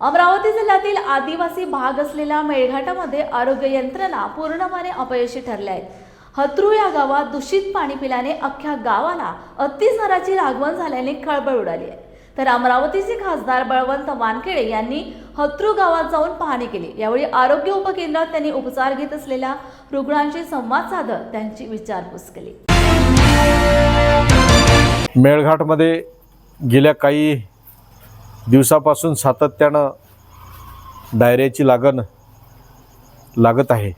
अमरावती जिल्ह्यातील आदिवासी भाग असलेल्या मेळघाटामध्ये आरोग्य यंत्रणा पूर्णपणे अपयशी ठरल्या आहेत. हत्रू या गावात दूषित पाणी पिल्याने अख्ख्या गावाला अतिसाराची लागवण झाल्याने खळबळ उडाली आहे. तर अमरावतीचे खासदार बळवंत वानखेडे यांनी हत्रू गावात जाऊन पाहणी केली. यावेळी आरोग्य उपकेंद्रात त्यांनी उपचार घेत असलेल्या रुग्णांशी संवाद साधत त्यांची विचारपूस केली. मेळघाटमध्ये गेल्या काही दिवसापासून सातत्यानं डायरियाची लागण लागत आहे.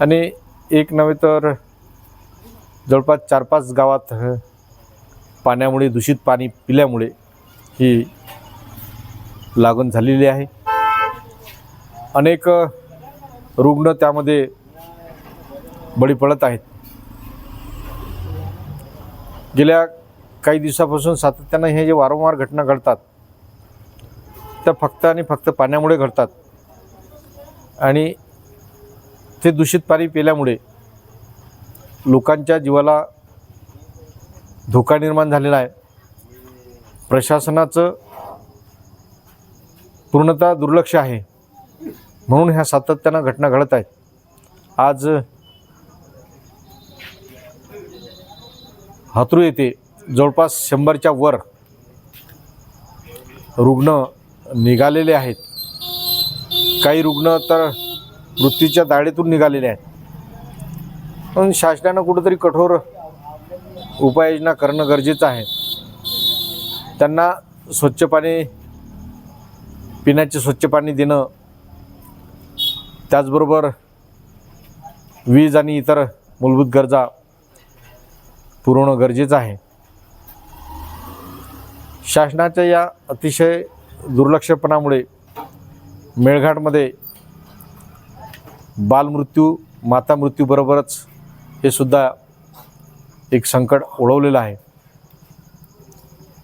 आणि एक नव्हे तर जवळपास चार पाच गावात पाण्यामुळे दूषित पाणी पिल्यामुळे ही लागण झालेली आहे. अनेक रुग्ण त्यामध्ये बळी पडत आहेत. गेल्या काही दिवसापासून सातत्यानं हे जे वारंवार घटना घडतात त्या फक्त आणि फक्त पाण्यामुळे घडतात. आणि ते दूषित पाणी पिल्यामुळे लोकांच्या जीवाला धोका निर्माण झालेला आहे. प्रशासनाचं पूर्णतः दुर्लक्ष आहे. म्हणून ह्या सातत्यानं घटना घडत आहेत. आज हातरू येथे जवळपास शंभरच्या वर रुग्ण निघालेले आहेत. काही रुग्ण तर मृत्यूच्या दाढेतून निघालेले आहेत. पण शासनानं कुठंतरी कठोर उपाययोजना करणं गरजेचं आहे. त्यांना स्वच्छ पाणी पिण्याचे स्वच्छ पाणी देणं त्याचबरोबर वीज आणि इतर मूलभूत गरजा पुरवणं गरजेचं आहे. शासनाच्या या अतिशय दुर्लक्षपणामुळे मेळघाटमध्ये बालमृत्यू माता मृत्यूबरोबरच हे सुद्धा एक संकट ओढवलेलं आहे.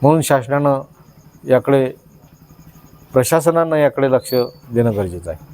म्हणून शासनानं याकडे प्रशासनानं याकडे लक्ष देणं गरजेचं आहे.